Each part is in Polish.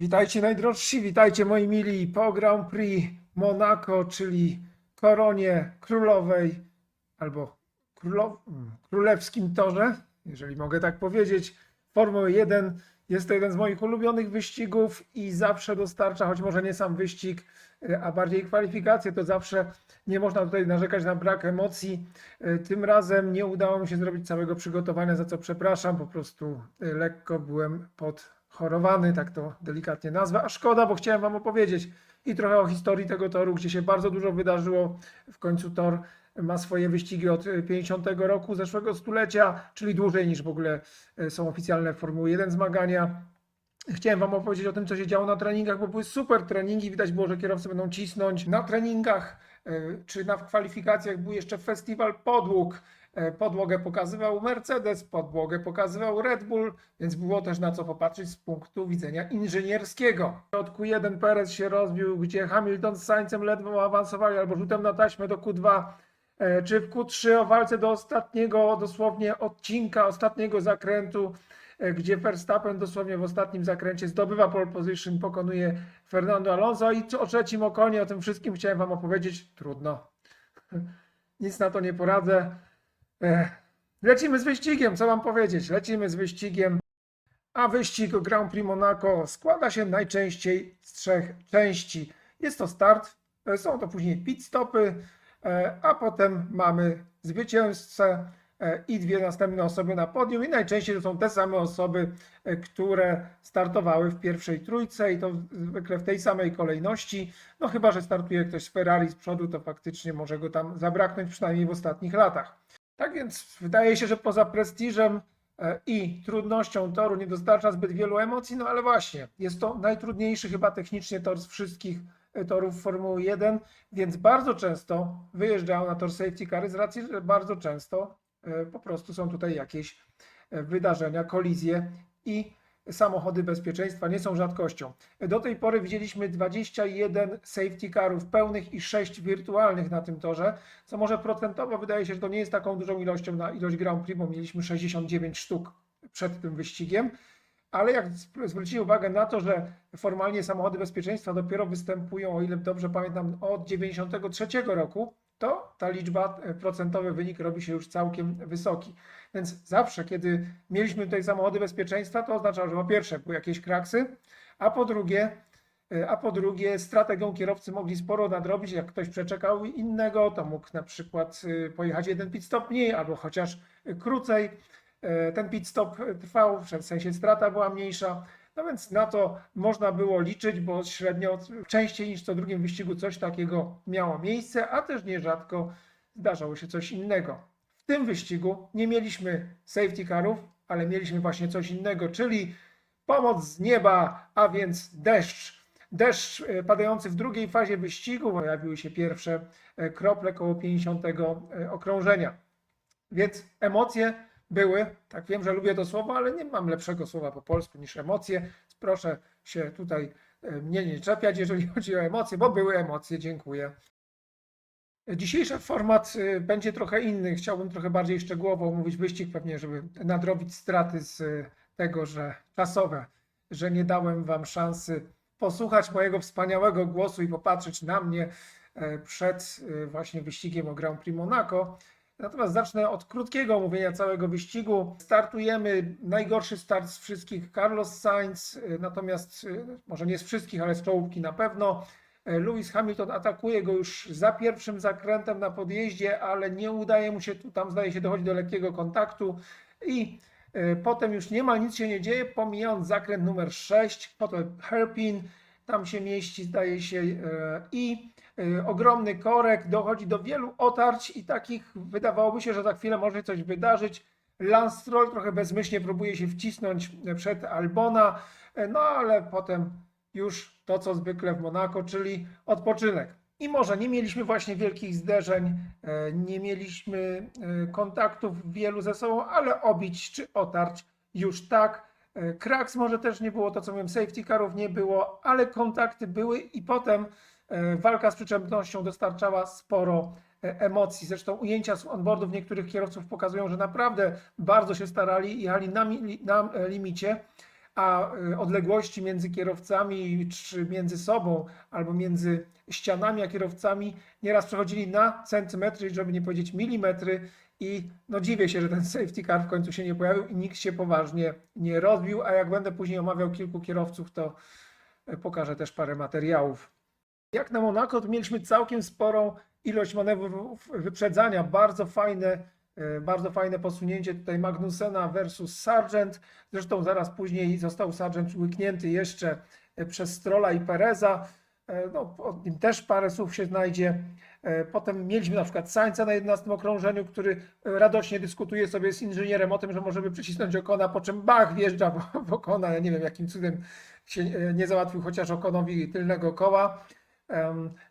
Witajcie najdrożsi, witajcie moi mili po Grand Prix Monaco, czyli koronie królowej albo mm, królewskim torze, jeżeli mogę tak powiedzieć. Formuły 1 jest to jeden z moich ulubionych wyścigów i zawsze dostarcza, choć może nie sam wyścig, a bardziej kwalifikacje, to zawsze nie można tutaj narzekać na brak emocji. Y, Tym razem nie udało mi się zrobić całego przygotowania, za co przepraszam, po prostu y, lekko byłem podchorowany, tak to delikatnie nazwę, a szkoda, bo chciałem Wam opowiedzieć i trochę o historii tego toru, gdzie się bardzo dużo wydarzyło. W końcu tor ma swoje wyścigi od 50 roku zeszłego stulecia, czyli dłużej niż w ogóle są oficjalne Formuły 1 zmagania. Chciałem Wam opowiedzieć o tym, co się działo na treningach, bo były super treningi. Widać było, że kierowcy będą cisnąć. Na treningach y, czy na kwalifikacjach był jeszcze festiwal podłóg. E, Podłogę pokazywał Mercedes, podłogę pokazywał Red Bull, więc było też na co popatrzeć z punktu widzenia inżynierskiego. W środku jeden Perez się rozbił, gdzie Hamilton z Saincem ledwo awansowali albo rzutem na taśmę do Q2, e, czy w Q3 o walce do ostatniego dosłownie odcinka, ostatniego zakrętu, e, gdzie Verstappen dosłownie w ostatnim zakręcie zdobywa pole position, pokonuje Fernando Alonso i o trzecim okonie, o tym wszystkim chciałem Wam opowiedzieć. Trudno. Nic na to nie poradzę. Ech, Lecimy z wyścigiem, co mam powiedzieć? Lecimy z wyścigiem, a wyścig Grand Prix Monaco składa się najczęściej z trzech części. Jest to start, e, są to później pit stopy, e, a potem mamy zwycięzcę e, i dwie następne osoby na podium i najczęściej to są te same osoby, e, które startowały w pierwszej trójce i to zwykle w tej samej kolejności, no chyba, że startuje ktoś z Ferrari z przodu, to faktycznie może go tam zabraknąć przynajmniej w ostatnich latach. Tak więc wydaje się, że poza prestiżem e, i trudnością toru nie dostarcza zbyt wielu emocji, no ale właśnie, jest to najtrudniejszy chyba technicznie tor z wszystkich e, torów Formuły 1, więc bardzo często wyjeżdżają na tor safety cary z racji, że bardzo często e, po prostu są tutaj jakieś e, wydarzenia, kolizje i samochody bezpieczeństwa nie są rzadkością. Do tej pory widzieliśmy 21 safety carów pełnych i 6 wirtualnych na tym torze, co może procentowo wydaje się, że to nie jest taką dużą ilością na ilość Grand Prix, bo mieliśmy 69 sztuk przed tym wyścigiem. Ale jak zw- zwrócicie uwagę na to, że formalnie samochody bezpieczeństwa dopiero występują, o ile dobrze pamiętam, od 93 roku, to ta liczba, e, procentowy wynik robi się już całkiem wysoki. Więc zawsze, kiedy mieliśmy tutaj samochody bezpieczeństwa, to oznaczało, że po pierwsze były jakieś kraksy, a po drugie, e, a po drugie strategią kierowcy mogli sporo nadrobić. Jak ktoś przeczekał innego, to mógł na przykład e, pojechać jeden pit stop mniej albo chociaż krócej. Ten pit stop trwał, w sensie strata była mniejsza. No więc na to można było liczyć, bo średnio częściej niż co drugim wyścigu coś takiego miało miejsce, a też nierzadko zdarzało się coś innego. W tym wyścigu nie mieliśmy safety carów, ale mieliśmy właśnie coś innego, czyli pomoc z nieba, a więc deszcz. Deszcz e, padający w drugiej fazie wyścigu, pojawiły się pierwsze e, krople koło 50 e, okrążenia. Więc emocje były, tak wiem, że lubię to słowo, ale nie mam lepszego słowa po polsku niż emocje. Proszę się tutaj e, mnie nie czepiać, jeżeli chodzi o emocje, bo były emocje, dziękuję. Dzisiejszy format y, będzie trochę inny. Chciałbym trochę bardziej szczegółowo omówić wyścig, pewnie, żeby nadrobić straty z y, tego, że czasowe, że nie dałem Wam szansy posłuchać mojego wspaniałego głosu i popatrzeć na mnie e, przed właśnie wyścigiem o Grand Prix Monaco. Natomiast zacznę od krótkiego omówienia całego wyścigu. Startujemy, najgorszy start z wszystkich Carlos Sainz, y, natomiast y, może nie z wszystkich, ale z czołówki na pewno. E, Lewis Hamilton atakuje go już za pierwszym zakrętem na podjeździe, ale nie udaje mu się, tu tam zdaje się dochodzi do lekkiego kontaktu i e, potem już niemal nic się nie dzieje, pomijając zakręt numer 6, potem hairpin, tam się mieści zdaje się e, i e, ogromny korek, dochodzi do wielu otarć i takich wydawałoby się, że za chwilę może coś wydarzyć. Lance Stroll trochę bezmyślnie próbuje się wcisnąć przed Albona, e, no ale potem już to, co zwykle w Monako, czyli odpoczynek. I może nie mieliśmy właśnie wielkich zderzeń, e, nie mieliśmy e, kontaktów wielu ze sobą, ale obić czy otarć już tak. E, Kraks może też nie było, to co mówiłem, safety carów nie było, ale kontakty były i potem E, Walka z przyczepnością dostarczała sporo e, emocji. Zresztą ujęcia z onboardów niektórych kierowców pokazują, że naprawdę bardzo się starali i jechali na, na e, limicie, a e, odległości między kierowcami czy między sobą albo między ścianami a kierowcami nieraz przechodzili na centymetry, żeby nie powiedzieć milimetry i no dziwię się, że ten safety car w końcu się nie pojawił i nikt się poważnie nie rozbił, a jak będę później omawiał kilku kierowców, to e, pokażę też parę materiałów. Jak na Monako, to mieliśmy całkiem sporą ilość manewrów wyprzedzania. Bardzo fajne, e, bardzo fajne posunięcie tutaj Magnusena versus Sargent. Zresztą zaraz później został Sargent łyknięty jeszcze e, przez Strolla i Pereza. E, No, o nim też parę słów się znajdzie. E, Potem mieliśmy na przykład Sańca na 11 okrążeniu, który e, radośnie dyskutuje sobie z inżynierem o tym, że możemy przycisnąć Okona, po czym Bach wjeżdża w- Okona. Ja nie wiem, jakim cudem się nie załatwił chociaż Okonowi tylnego koła.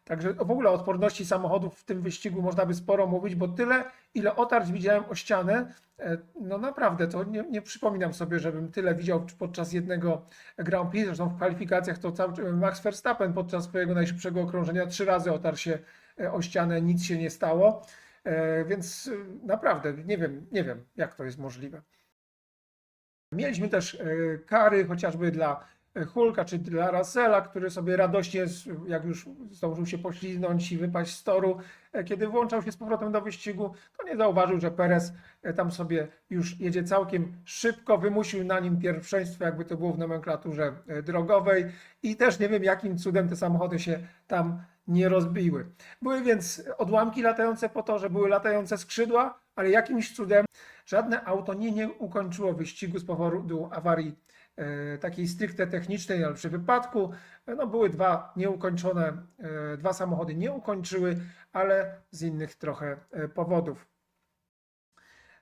Także w ogóle o odporności samochodów w tym wyścigu można by sporo mówić, bo tyle, ile otarć widziałem o ścianę, e, no naprawdę, to nie, nie przypominam sobie, żebym tyle widział podczas jednego Grand Prix. Zresztą w kwalifikacjach to cały, Max Verstappen podczas swojego najszybszego okrążenia trzy razy otarł się e, o ścianę, nic się nie stało. E, Więc e, naprawdę nie wiem, nie wiem, jak to jest możliwe. Mieliśmy też e, kary chociażby dla e, Hulka czy dla Russella, który sobie radośnie, jak już zdążył się poślizgnąć i wypaść z toru, e, kiedy włączał się z powrotem do wyścigu, to nie zauważył, że Perez e, tam sobie już jedzie całkiem szybko, wymusił na nim pierwszeństwo, jakby to było w nomenklaturze e, drogowej i też nie wiem, jakim cudem te samochody się tam nie rozbiły. Były więc odłamki latające po torze, były latające skrzydła, ale jakimś cudem żadne auto nie, nie ukończyło wyścigu z powodu awarii takiej stricte technicznej, ale przy wypadku e, no, były dwa nieukończone, e, dwa samochody nie ukończyły, ale z innych trochę e, powodów.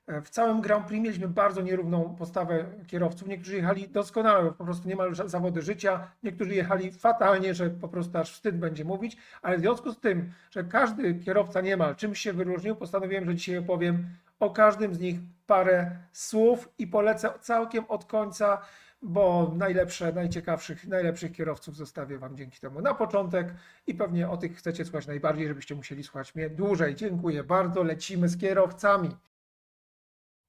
E, W całym Grand Prix mieliśmy bardzo nierówną postawę kierowców. Niektórzy jechali doskonale, po prostu niemal ża- zawody życia. Niektórzy jechali fatalnie, że po prostu aż wstyd będzie mówić. Ale w związku z tym, że każdy kierowca niemal czymś się wyróżnił, postanowiłem, że dzisiaj opowiem o każdym z nich parę słów i polecę całkiem od końca, bo najlepsze, najciekawszych, najlepszych kierowców zostawię Wam dzięki temu na początek i pewnie o tych chcecie słuchać najbardziej, żebyście musieli słuchać mnie dłużej. Dziękuję bardzo. Lecimy z kierowcami.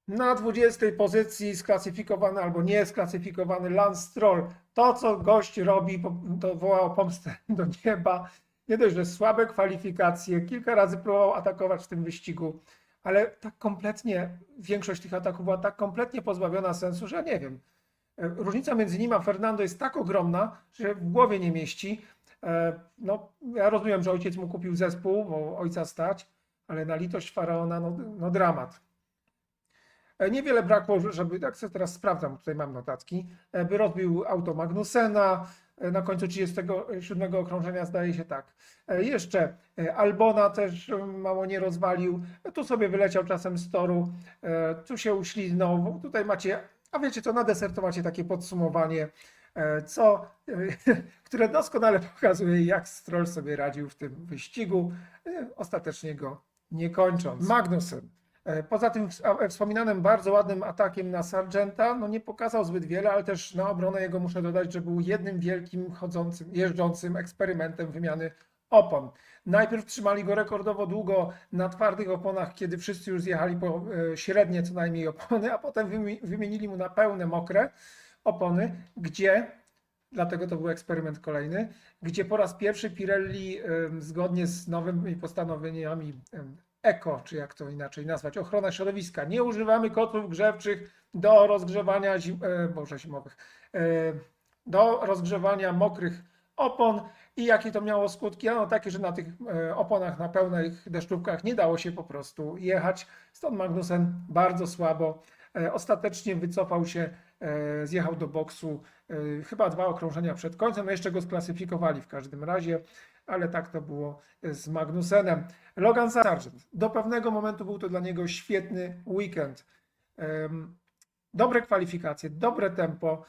Na 20 pozycji sklasyfikowany albo nie sklasyfikowany Lance Stroll. To, co gość robi, to woła o pomstę do nieba. Nie dość, że słabe kwalifikacje, kilka razy próbował atakować w tym wyścigu, ale tak kompletnie, większość tych ataków była tak kompletnie pozbawiona sensu, że ja nie wiem. E, Różnica między nim a Fernando jest tak ogromna, że w głowie nie mieści. E, No, ja rozumiem, że ojciec mu kupił zespół, bo ojca stać, ale na litość faraona, no, no dramat. E, Niewiele brakło, żeby, jak sobie teraz sprawdzam, tutaj mam notatki, by rozbił auto Magnusena na końcu 37 okrążenia, zdaje się tak. Jeszcze Albona też e, mało nie rozwalił, tu sobie wyleciał czasem z toru, tu się uśliznął, tutaj macie, a wiecie co, na deser to macie takie podsumowanie, e, co, e, które doskonale pokazuje, jak Stroll sobie radził w tym wyścigu, e, ostatecznie go nie kończąc. Magnussen. Poza tym wspominanym bardzo ładnym atakiem na Sargenta, no nie pokazał zbyt wiele, ale też na obronę jego muszę dodać, że był jednym wielkim chodzącym, jeżdżącym eksperymentem wymiany opon. Najpierw trzymali go rekordowo długo na twardych oponach, kiedy wszyscy już zjechali po e, średnie co najmniej opony, a potem wymi- wymienili mu na pełne mokre opony, gdzie dlatego to był eksperyment kolejny, gdzie po raz pierwszy Pirelli zgodnie z nowymi postanowieniami eko, czy jak to inaczej nazwać, ochrona środowiska. Nie używamy kotłów grzewczych do rozgrzewania zim, e, boże, zimowych, e, do rozgrzewania mokrych opon. I jakie to miało skutki? Ano takie, że na tych e, oponach na pełnych deszczówkach nie dało się po prostu jechać. Stąd Magnussen bardzo słabo e, ostatecznie wycofał się, e, zjechał do boksu chyba dwa okrążenia przed końcem. No jeszcze go sklasyfikowali w każdym razie, ale tak to było z Magnusenem. Logan Sargent. Do pewnego momentu był to dla niego świetny weekend. Dobre kwalifikacje, dobre tempo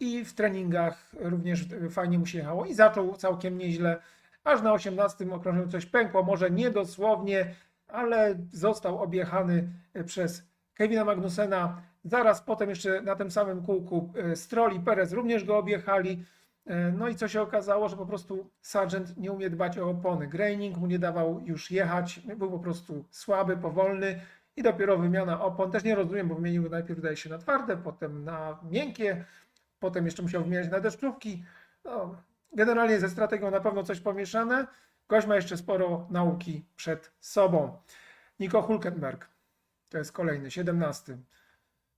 i w treningach również fajnie mu się jechało i zaczął całkiem nieźle. Aż na 18 okrążeniu coś pękło, może nie dosłownie, ale został objechany e, przez Kevina Magnusena. Zaraz potem jeszcze na tym samym kółku e, Stroll i Perez również go objechali. E, No i co się okazało, że po prostu Sargent nie umie dbać o opony. Graining mu nie dawał już jechać, był po prostu słaby, powolny i dopiero wymiana opon. Też nie rozumiem, bo wymienił najpierw wydaje się na twarde, potem na miękkie, potem jeszcze musiał wymieniać na deszczówki. No, generalnie ze strategią na pewno coś pomieszane. Gość ma jeszcze sporo nauki przed sobą. Nico Hulkenberg, to jest kolejny, 17.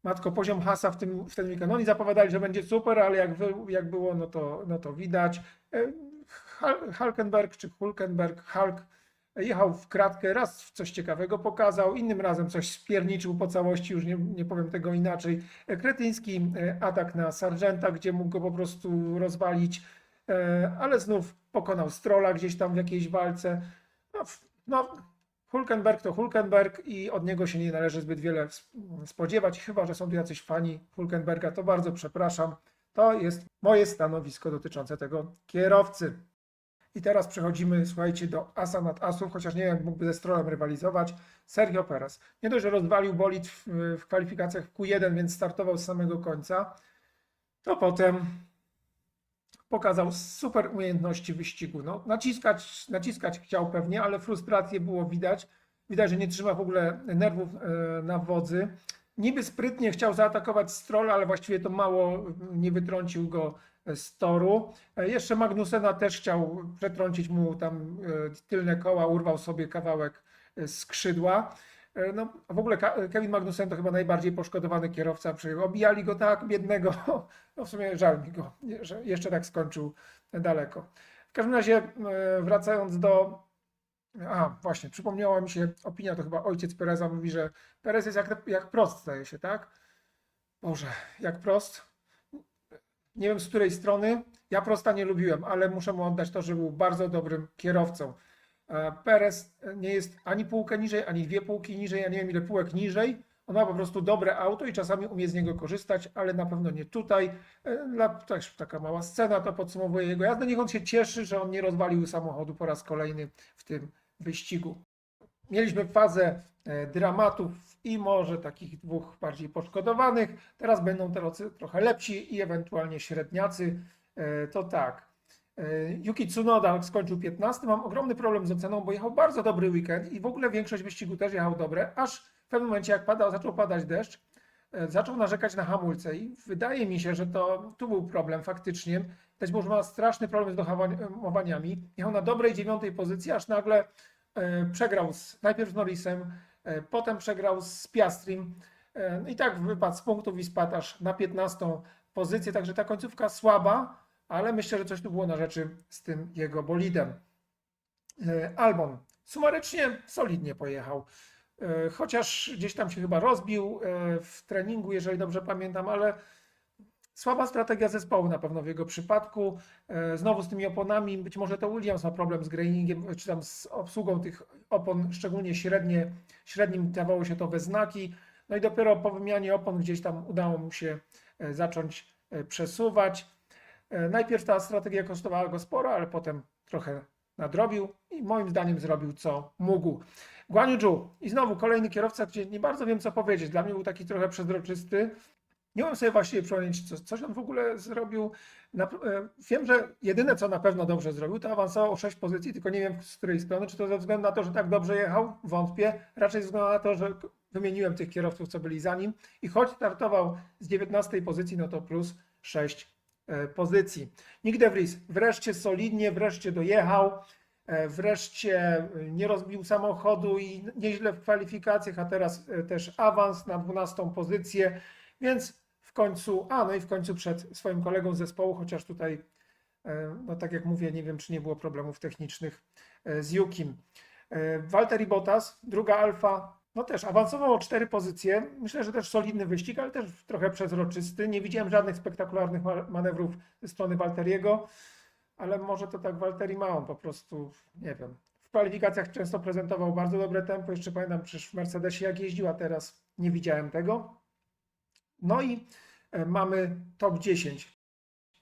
Matko, poziom hasa w tym, w ten weekend. Oni zapowiadali, że będzie super, ale jak, jak było, no to, no to widać. E, Hulkenberg czy Hulkenberg, Hulk jechał w kratkę, raz coś ciekawego pokazał, innym razem coś spierniczył po całości, już nie, nie powiem tego inaczej. Kretyński e, atak na Sargenta, gdzie mógł go po prostu rozwalić, e, ale znów pokonał Strola gdzieś tam w jakiejś walce. No, no Hulkenberg to Hulkenberg i od niego się nie należy zbyt wiele spodziewać, chyba że są tu jacyś fani Hulkenberga, to bardzo przepraszam. To jest moje stanowisko dotyczące tego kierowcy. I teraz przechodzimy, słuchajcie, do asa nad asów, chociaż nie wiem, mógłby ze Strollem rywalizować. Sergio Perez. Nie dość, że rozwalił bolid w, w kwalifikacjach w Q1, więc startował z samego końca, to potem pokazał super umiejętności wyścigu. No, naciskać, naciskać chciał pewnie, ale frustrację było widać. Widać, że nie trzyma w ogóle nerwów e, na wodzy. Niby sprytnie chciał zaatakować Stroll, ale właściwie to mało nie wytrącił go z toru. E, Jeszcze Magnusena też chciał przetrącić mu tam e, tylne koła, urwał sobie kawałek e, skrzydła. No, w ogóle Kevin Magnussen to chyba najbardziej poszkodowany kierowca. Obijali go tak, biednego. No w sumie żal mi go, że jeszcze tak skończył daleko. W każdym razie, wracając do. A, właśnie, przypomniała mi się opinia, to chyba ojciec Pereza mówi, że Perez jest jak, jak prost, zdaje się, tak? Boże, jak prost. Nie wiem z której strony. Ja prosta nie lubiłem, ale muszę mu oddać to, że był bardzo dobrym kierowcą. E, Perez nie jest ani półkę niżej, ani dwie półki niżej, ja nie wiem ile półek niżej. On ma po prostu dobre auto i czasami umie z niego korzystać, ale na pewno nie tutaj. E, też taka mała scena to podsumowuje jego jazdę. Niech on się cieszy, że on nie rozwalił samochodu po raz kolejny w tym wyścigu. Mieliśmy fazę e, dramatów i może takich dwóch bardziej poszkodowanych. Teraz będą tacy trochę lepsi i ewentualnie średniacy. E, To tak. E, Yuki Tsunoda skończył 15. Mam ogromny problem z oceną, bo jechał bardzo dobry weekend i w ogóle większość wyścigu też jechał dobre, aż w pewnym momencie jak padał, zaczął padać deszcz, zaczął narzekać na hamulce i wydaje mi się, że to tu był problem faktycznie. Też może ma straszny problem z dohamowaniami. Jechał na dobrej dziewiątej pozycji, aż nagle przegrał z, najpierw z Norrisem, e, potem przegrał z Piastrim e, i tak wypadł z punktów i spadł aż na 15 pozycję, także ta końcówka słaba, ale myślę, że coś tu było na rzeczy z tym jego bolidem. E, Albon sumarycznie solidnie pojechał. E, Chociaż gdzieś tam się chyba rozbił e, w treningu, jeżeli dobrze pamiętam, ale słaba strategia zespołu na pewno w jego przypadku. E, Znowu z tymi oponami, być może to Williams ma problem z grainingiem, czy tam z obsługą tych opon, szczególnie średnie, średnim dawało się to we znaki. No i dopiero po wymianie opon gdzieś tam udało mu się e, zacząć e, przesuwać. E, Najpierw ta strategia kosztowała go sporo, ale potem trochę nadrobił i moim zdaniem zrobił co mógł. Guan Yu i znowu kolejny kierowca, gdzie nie bardzo wiem co powiedzieć. Dla mnie był taki trochę przezroczysty. Nie mam sobie właściwie przypomnieć, co, coś on w ogóle zrobił. Na, e, wiem, że jedyne co na pewno dobrze zrobił, to awansował o 6 pozycji, tylko nie wiem z której strony. Czy to ze względu na to, że tak dobrze jechał? Wątpię. Raczej ze względu na to, że wymieniłem tych kierowców, co byli za nim. I choć startował z 19 pozycji, no to plus 6 e, pozycji. Nick De Vries wreszcie solidnie, wreszcie dojechał. E, Wreszcie nie rozbił samochodu i nieźle w kwalifikacjach, a teraz też awans na 12 pozycję, więc końcu, a no i w końcu przed swoim kolegą z zespołu, chociaż tutaj, e, no tak jak mówię, nie wiem, czy nie było problemów technicznych e, z Jukim. E, Valtteri Bottas, druga alfa, no też awansował o cztery pozycje. Myślę, że też solidny wyścig, ale też trochę przezroczysty. Nie widziałem żadnych spektakularnych ma- manewrów ze strony Valteriego ale może to tak Walteri ma, on po prostu, nie wiem. W kwalifikacjach często prezentował bardzo dobre tempo, jeszcze pamiętam przecież w Mercedesie jak jeździł, a teraz nie widziałem tego. No i mamy top 10.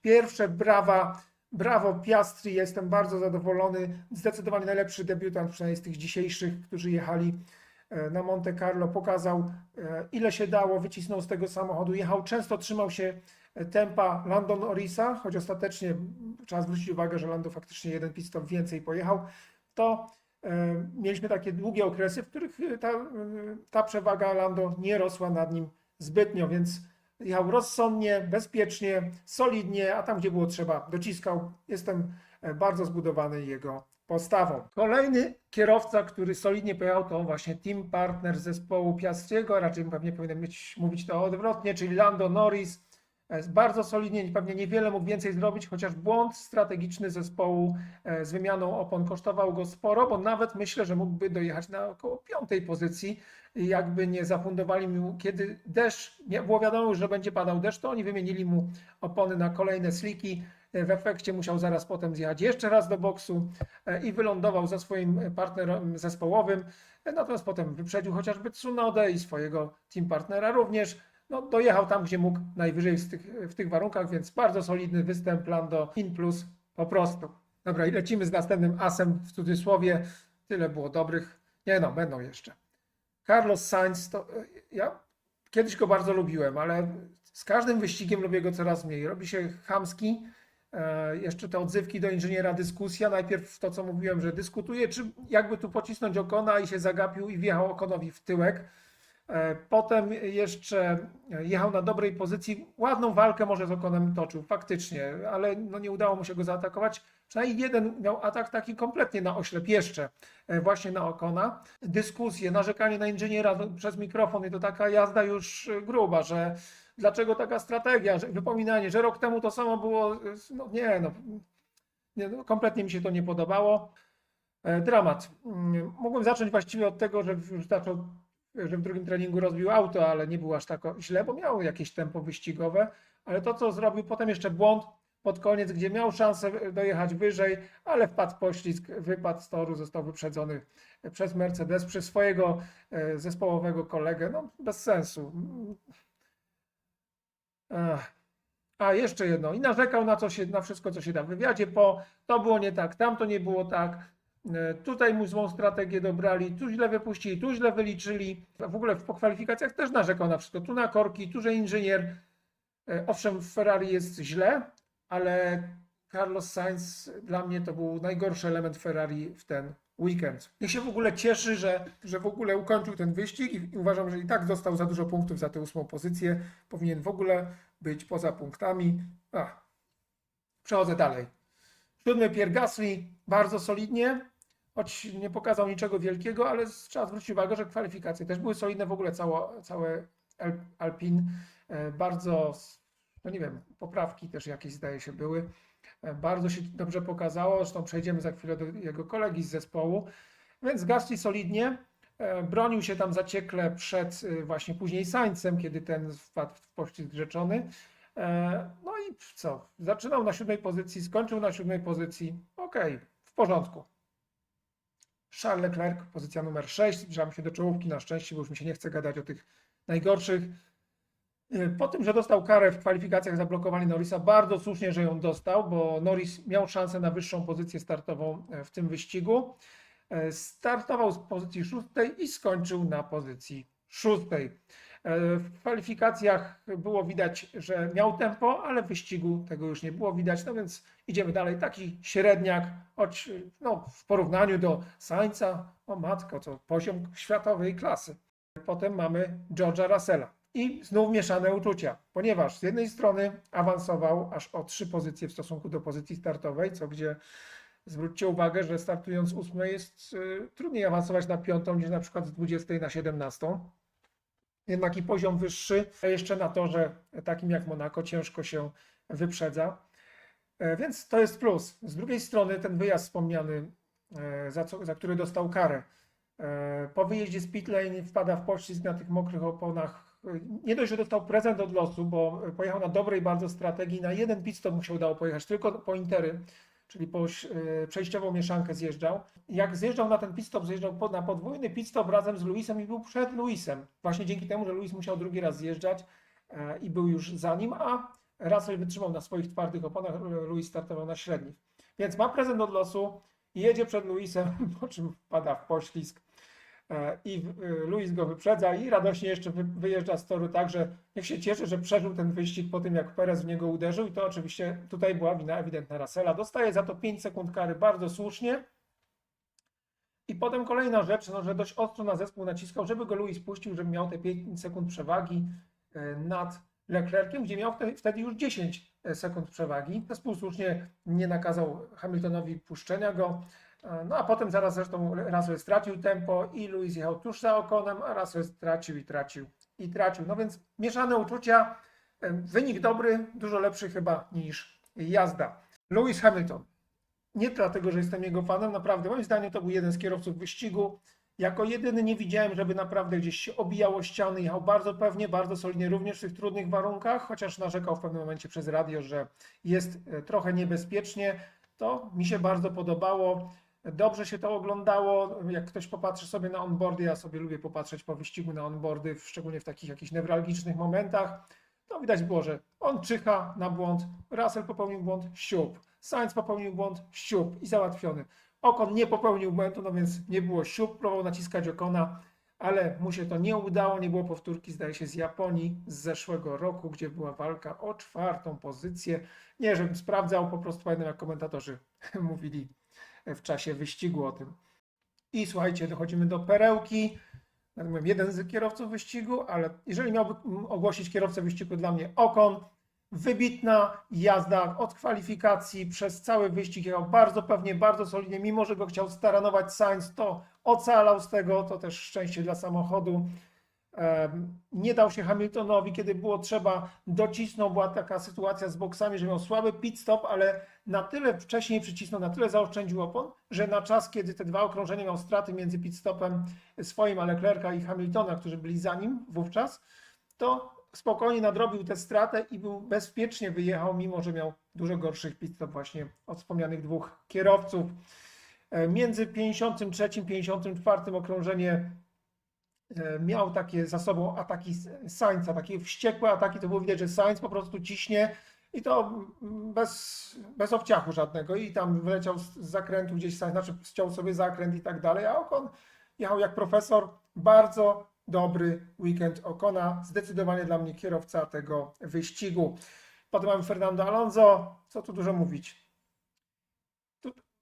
Pierwsze brawa, brawo Piastri, jestem bardzo zadowolony. Zdecydowanie najlepszy debiutant, przynajmniej z tych dzisiejszych, którzy jechali e, na Monte Carlo, pokazał e, ile się dało, wycisnął z tego samochodu, jechał często, trzymał się e, tempa Lando Norrisa, choć ostatecznie trzeba zwrócić uwagę, że Lando faktycznie jeden pit stop więcej pojechał, to e, mieliśmy takie długie okresy, w których e, ta, e, ta przewaga Lando nie rosła nad nim zbytnio, więc jechał rozsądnie, bezpiecznie, solidnie, a tam gdzie było trzeba dociskał. Jestem e, bardzo zbudowany jego postawą. Kolejny kierowca, który solidnie pojechał, to właśnie team partner zespołu Piastriego, raczej pewnie powinienem być, mówić to odwrotnie, czyli Lando Norris. E, Bardzo solidnie, pewnie niewiele mógł więcej zrobić, chociaż błąd strategiczny zespołu e, z wymianą opon kosztował go sporo, bo nawet myślę, że mógłby dojechać na około piątej pozycji, jakby nie zafundowali mu, kiedy deszcz, nie było wiadomo, że będzie padał deszcz, to oni wymienili mu opony na kolejne sliki. W efekcie musiał zaraz potem zjechać jeszcze raz do boksu e, i wylądował za swoim partnerem zespołowym. E, Natomiast potem wyprzedził chociażby Tsunodę i swojego team partnera również. No, dojechał tam, gdzie mógł najwyżej w tych, w tych warunkach, więc bardzo solidny występ Lando in plus po prostu. Dobra, i lecimy z następnym asem w cudzysłowie. Tyle było dobrych. Nie no, będą jeszcze. Carlos Sainz, to e, ja kiedyś go bardzo lubiłem, ale z każdym wyścigiem lubię go coraz mniej. Robi się chamski. E, Jeszcze te odzywki do inżyniera, dyskusja. Najpierw to, co mówiłem, że dyskutuje, czy jakby tu pocisnąć Okona i się zagapił i wjechał Okonowi w tyłek. E, Potem jeszcze jechał na dobrej pozycji. Ładną walkę może z Okonem toczył, faktycznie, ale no nie udało mu się go zaatakować. Przynajmniej jeden miał atak taki kompletnie na oślep jeszcze, e, właśnie na Okona. Dyskusje, narzekanie na inżyniera przez mikrofon i to taka jazda już e, gruba, że dlaczego taka strategia, że wypominanie, że rok temu to samo było, no nie, no, nie no kompletnie mi się to nie podobało. Dramat. Mm, Mogłem zacząć właściwie od tego, że już zaczął że w drugim treningu rozbił auto, ale nie było aż tak źle, bo miał jakieś tempo wyścigowe, ale to, co zrobił potem jeszcze błąd pod koniec, gdzie miał szansę dojechać wyżej, ale wpadł poślizg, wypadł z toru, został wyprzedzony przez Mercedes, przez swojego e, zespołowego kolegę, no bez sensu. Ech. A jeszcze jedno, i narzekał na, co się, na wszystko, co się da w wywiadzie, po to było nie tak, tam to nie było tak, Tutaj mu złą strategię dobrali, tu źle wypuścili, tu źle wyliczyli. W ogóle po kwalifikacjach też narzekał na wszystko. Tu na korki, tu że inżynier. E, Owszem, w Ferrari jest źle, ale Carlos Sainz dla mnie to był najgorszy element Ferrari w ten weekend. Niech się w ogóle cieszy, że, że w ogóle ukończył ten wyścig i, i uważam, że i tak dostał za dużo punktów za tę ósmą pozycję. Powinien w ogóle być poza punktami. Ach. Przechodzę dalej. Siódmy Pierre Gasly, bardzo solidnie, choć nie pokazał niczego wielkiego, ale trzeba zwrócić uwagę, że kwalifikacje też były solidne, w ogóle całe Al- Alpin, e, bardzo, no nie wiem, poprawki też jakieś zdaje się były, E, bardzo się dobrze pokazało, zresztą przejdziemy za chwilę do jego kolegi z zespołu, więc Gasly solidnie, e, bronił się tam zaciekle przed właśnie później Sańcem, kiedy ten wpadł w pościg rzeczony, No i co? Zaczynał na siódmej pozycji, skończył na siódmej pozycji. Okej, w porządku. Charles Leclerc, pozycja numer 6. Zbliżamy się do czołówki na szczęście, bo już mi się nie chce gadać o tych najgorszych. E, Po tym, że dostał karę w kwalifikacjach za blokowanie Norrisa, bardzo słusznie, że ją dostał, bo Norris miał szansę na wyższą pozycję startową e, w tym wyścigu. E, Startował z pozycji szóstej i skończył na pozycji szóstej. E, W kwalifikacjach było widać, że miał tempo, ale w wyścigu tego już nie było widać, no więc idziemy dalej. Taki średniak, choć no, w porównaniu do Sainza, o matko, to poziom światowej klasy. Potem mamy George'a Russella. I znów mieszane uczucia, ponieważ z jednej strony awansował aż o trzy pozycje w stosunku do pozycji startowej, co gdzie zwróćcie uwagę, że startując z jest y, trudniej awansować na piątą niż na przykład z 20 na 17 jednak i poziom wyższy, a jeszcze na torze takim jak Monako ciężko się wyprzedza. E, Więc to jest plus. Z drugiej strony ten wyjazd wspomniany, e, za, co, za który dostał karę, e, po wyjeździe z pit lane wpada w poślizg na tych mokrych oponach. Nie dość, że dostał prezent od losu, bo pojechał na dobrej bardzo strategii, na jeden pit stop mu się udało pojechać, tylko po intery, czyli po e, przejściową mieszankę zjeżdżał. Jak zjeżdżał na ten pit stop, zjeżdżał pod, na podwójny pit stop razem z Luisem i był przed Luisem. Właśnie dzięki temu, że Luis musiał drugi raz zjeżdżać e, i był już za nim, a Russell wytrzymał na swoich twardych oponach, Luis startował na średnich. Więc ma prezent od losu, jedzie przed Luisem, po czym pada w poślizg. E, i e, Luis go wyprzedza i radośnie jeszcze wy- wyjeżdża z toru, także niech się cieszy, że przeżył ten wyścig po tym, jak Perez w niego uderzył i to oczywiście tutaj była wina ewidentna Russella. Dostaje za to 5 sekund kary bardzo słusznie. I potem kolejna rzecz, no, że dość ostro na zespół naciskał, żeby go Luis puścił, żeby miał te 5 sekund przewagi e, nad Leclerciem, gdzie miał wtedy już 10 sekund przewagi. Zespół słusznie nie nakazał Hamiltonowi puszczenia go. E, No a potem zaraz zresztą Russell stracił tempo i Luis jechał tuż za Okonem, a Russell stracił i tracił i tracił. No więc mieszane uczucia, E, wynik dobry, dużo lepszy chyba niż jazda. Lewis Hamilton. Nie dlatego, że jestem jego fanem, naprawdę moim zdaniem to był jeden z kierowców wyścigu. Jako jedyny nie widziałem, żeby naprawdę gdzieś się obijało ściany, jechał bardzo pewnie, bardzo solidnie, również w tych trudnych warunkach, chociaż narzekał w pewnym momencie przez radio, że jest e, trochę niebezpiecznie. To mi się bardzo podobało. Dobrze się to oglądało. Jak ktoś popatrzy sobie na onboardy, ja sobie lubię popatrzeć po wyścigu na onboardy, szczególnie w takich jakichś newralgicznych momentach, to widać było, że on czyha na błąd, Russell popełnił błąd, siup, Sainz popełnił błąd, siup i załatwiony. Okon nie popełnił błędu, no więc nie było siup, próbował naciskać Okona, ale mu się to nie udało, nie było powtórki, zdaje się, z Japonii z zeszłego roku, gdzie była walka o czwartą pozycję. Nie, żebym sprawdzał, po prostu pamiętam, jak komentatorzy mówili w czasie wyścigu o tym. I słuchajcie, dochodzimy do perełki. Jak mówiłem, jeden z kierowców wyścigu, ale jeżeli miałbym ogłosić kierowcę wyścigu dla mnie Okon, wybitna jazda od kwalifikacji przez cały wyścig, jechał bardzo pewnie, bardzo solidnie, mimo że go chciał staranować Sainz, to ocalał z tego, to też szczęście dla samochodu. Nie dał się Hamiltonowi, kiedy było trzeba, docisnął, była taka sytuacja z boksami, że miał słaby pit stop, ale na tyle wcześniej przycisnął, na tyle zaoszczędził opon, że na czas, kiedy te dwa okrążenia miał straty między pit stopem swoim, a Leclerca i Hamiltona, którzy byli za nim wówczas, to spokojnie nadrobił tę stratę i był bezpiecznie wyjechał, mimo że miał dużo gorszych pit stop właśnie od wspomnianych dwóch kierowców. Między 53 i 54 okrążenie miał takie za sobą ataki Sainza, takie wściekłe ataki, to było widać, że Sainz po prostu ciśnie i to bez, bez obciachu żadnego i tam wyleciał z zakrętu gdzieś znaczy ściął sobie zakręt i tak dalej, a Ocon jechał jak profesor, bardzo dobry weekend Ocona, zdecydowanie dla mnie kierowca tego wyścigu. Potem mamy Fernando Alonso, co tu dużo mówić.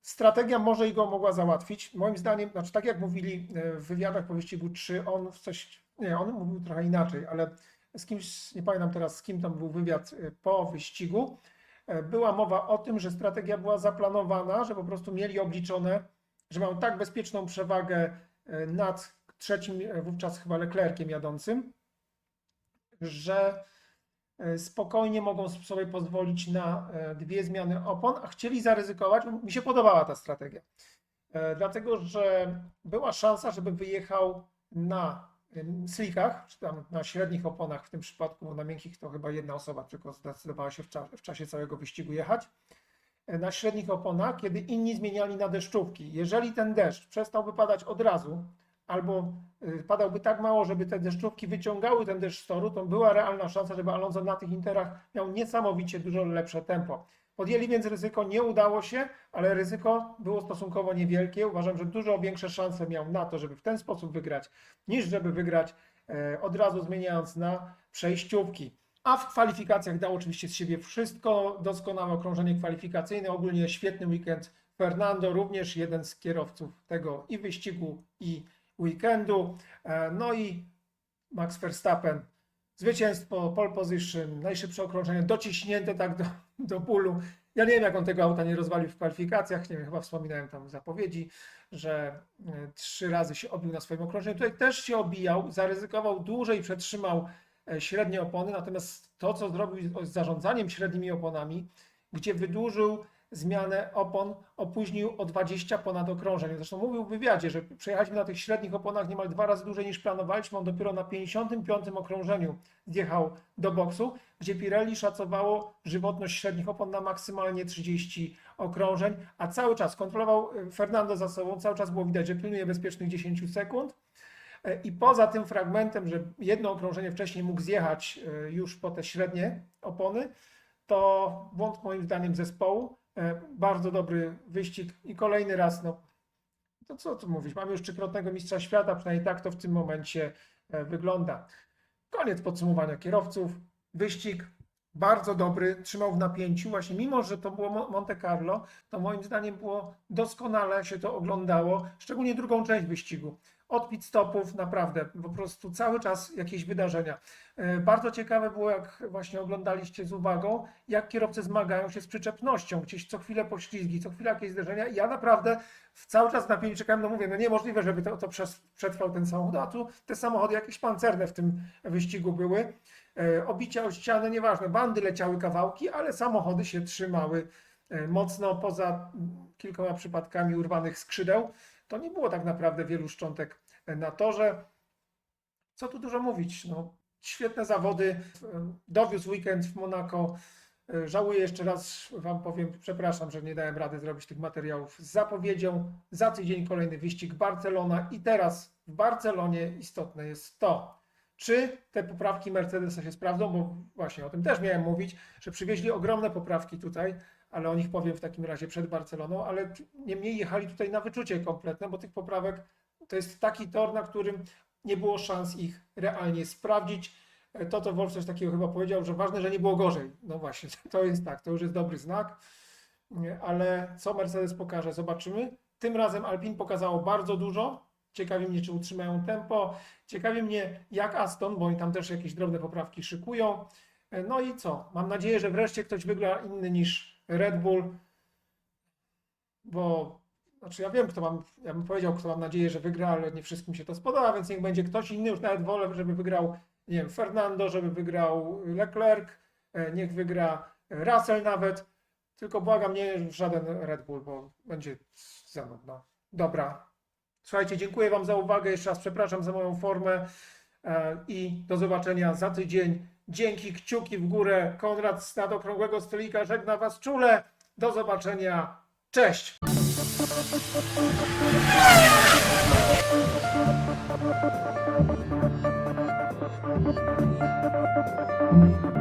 Strategia może i go mogła załatwić. Moim zdaniem, znaczy tak jak mówili e, w wywiadach po wyścigu 3, on w coś, nie, on mówił trochę inaczej, ale z kimś, nie pamiętam teraz z kim tam był wywiad e, po wyścigu, e, była mowa o tym, że strategia była zaplanowana, że po prostu mieli obliczone, że mają tak bezpieczną przewagę nad trzecim, wówczas chyba Leclerciem jadącym, że spokojnie mogą sobie pozwolić na e, dwie zmiany opon, a chcieli zaryzykować. Mi się podobała ta strategia, E, dlatego że była szansa, żeby wyjechał na slickach, czy tam na średnich oponach w tym przypadku, na miękkich to chyba jedna osoba tylko zdecydowała się w, cza w czasie całego wyścigu jechać. E, Na średnich oponach, kiedy inni zmieniali na deszczówki. Jeżeli ten deszcz przestałby padać od razu, albo y, padałby tak mało, żeby te deszczówki wyciągały ten deszcz z toru, to była realna szansa, żeby Alonso na tych interach miał niesamowicie dużo lepsze tempo. Podjęli więc ryzyko, nie udało się, ale ryzyko było stosunkowo niewielkie. Uważam, że dużo większe szanse miał na to, żeby w ten sposób wygrać, niż żeby wygrać e, od razu zmieniając na przejściówki. A w kwalifikacjach dał oczywiście z siebie wszystko, doskonałe okrążenie kwalifikacyjne, ogólnie świetny weekend. Fernando również jeden z kierowców tego i wyścigu, i weekendu. E, No i Max Verstappen, zwycięstwo, pole position, najszybsze okrążenie, dociśnięte tak do, do bólu. Ja nie wiem, jak on tego auta nie rozwalił w kwalifikacjach, nie wiem, chyba wspominałem tam w zapowiedzi, że e, trzy razy się obił na swoim okrążeniu. Tutaj też się obijał, zaryzykował dłużej, przetrzymał e, średnie opony, natomiast to, co zrobił z zarządzaniem średnimi oponami, gdzie wydłużył zmianę opon, opóźnił o 20 ponad okrążeń. Zresztą mówił w wywiadzie, że przejechaliśmy na tych średnich oponach niemal dwa razy dłużej niż planowaliśmy. On dopiero na 55 okrążeniu zjechał do boksu, gdzie Pirelli szacowało żywotność średnich opon na maksymalnie 30 okrążeń, a cały czas kontrolował e, Fernando za sobą, cały czas było widać, że pilnuje bezpiecznych 10 sekund. E, I poza tym fragmentem, że jedno okrążenie wcześniej mógł zjechać e, już po te średnie opony, to błąd moim zdaniem zespołu. E, Bardzo dobry wyścig i kolejny raz no, to co tu mówić, mamy już trzykrotnego mistrza świata, przynajmniej tak to w tym momencie e, wygląda. Koniec podsumowania kierowców. Wyścig bardzo dobry, trzymał w napięciu. Właśnie mimo, że to było Mo- Monte Carlo, to moim zdaniem było doskonale się to oglądało, szczególnie drugą część wyścigu. Od pit stopów naprawdę po prostu cały czas jakieś wydarzenia. E, Bardzo ciekawe było, jak właśnie oglądaliście z uwagą, jak kierowcy zmagają się z przyczepnością, gdzieś co chwilę poślizgi, co chwilę jakieś zderzenia. I Ja naprawdę w cały czas na napięciu czekałem, no mówię, no niemożliwe, żeby to, to przetrwał ten samochód, a tu te samochody jakieś pancerne w tym wyścigu były. E, Obicia o ścianę, nieważne, bandy leciały kawałki, ale samochody się trzymały e, mocno poza kilkoma przypadkami urwanych skrzydeł. To nie było tak naprawdę wielu szczątek na torze. Co tu dużo mówić? No, świetne zawody. Dowiózł weekend w Monako. Żałuję jeszcze raz, Wam powiem, przepraszam, że nie dałem rady zrobić tych materiałów z zapowiedzią. Za tydzień kolejny wyścig Barcelona i teraz w Barcelonie istotne jest to, czy te poprawki Mercedesa się sprawdzą, bo właśnie o tym też miałem mówić, że przywieźli ogromne poprawki tutaj, ale o nich powiem w takim razie przed Barceloną, ale niemniej jechali tutaj na wyczucie kompletne, bo tych poprawek to jest taki tor, na którym nie było szans ich realnie sprawdzić. E, To, to Wolf coś takiego chyba powiedział, że ważne, że nie było gorzej. No właśnie, to jest tak, to już jest dobry znak, Nie, ale co Mercedes pokaże, zobaczymy. Tym razem Alpine pokazało bardzo dużo. Ciekawi mnie, czy utrzymają tempo. Ciekawi mnie, jak Aston, bo oni tam też jakieś drobne poprawki szykują. E, No i co? Mam nadzieję, że wreszcie ktoś wygra inny niż Red Bull, bo znaczy ja wiem, kto mam, ja bym powiedział, kto mam nadzieję, że wygra, ale nie wszystkim się to spodoba, więc niech będzie ktoś inny. Już nawet wolę, żeby wygrał, nie wiem, Fernando, żeby wygrał Leclerc, e, niech wygra Russell nawet. Tylko błagam, nie żaden Red Bull, bo będzie za nudno. Dobra. Słuchajcie, dziękuję Wam za uwagę. Jeszcze raz przepraszam za moją formę e, i do zobaczenia za tydzień. Dzięki, kciuki w górę. Konrad z nadokrągłego stolika żegna Was czule. Do zobaczenia. Cześć! Thank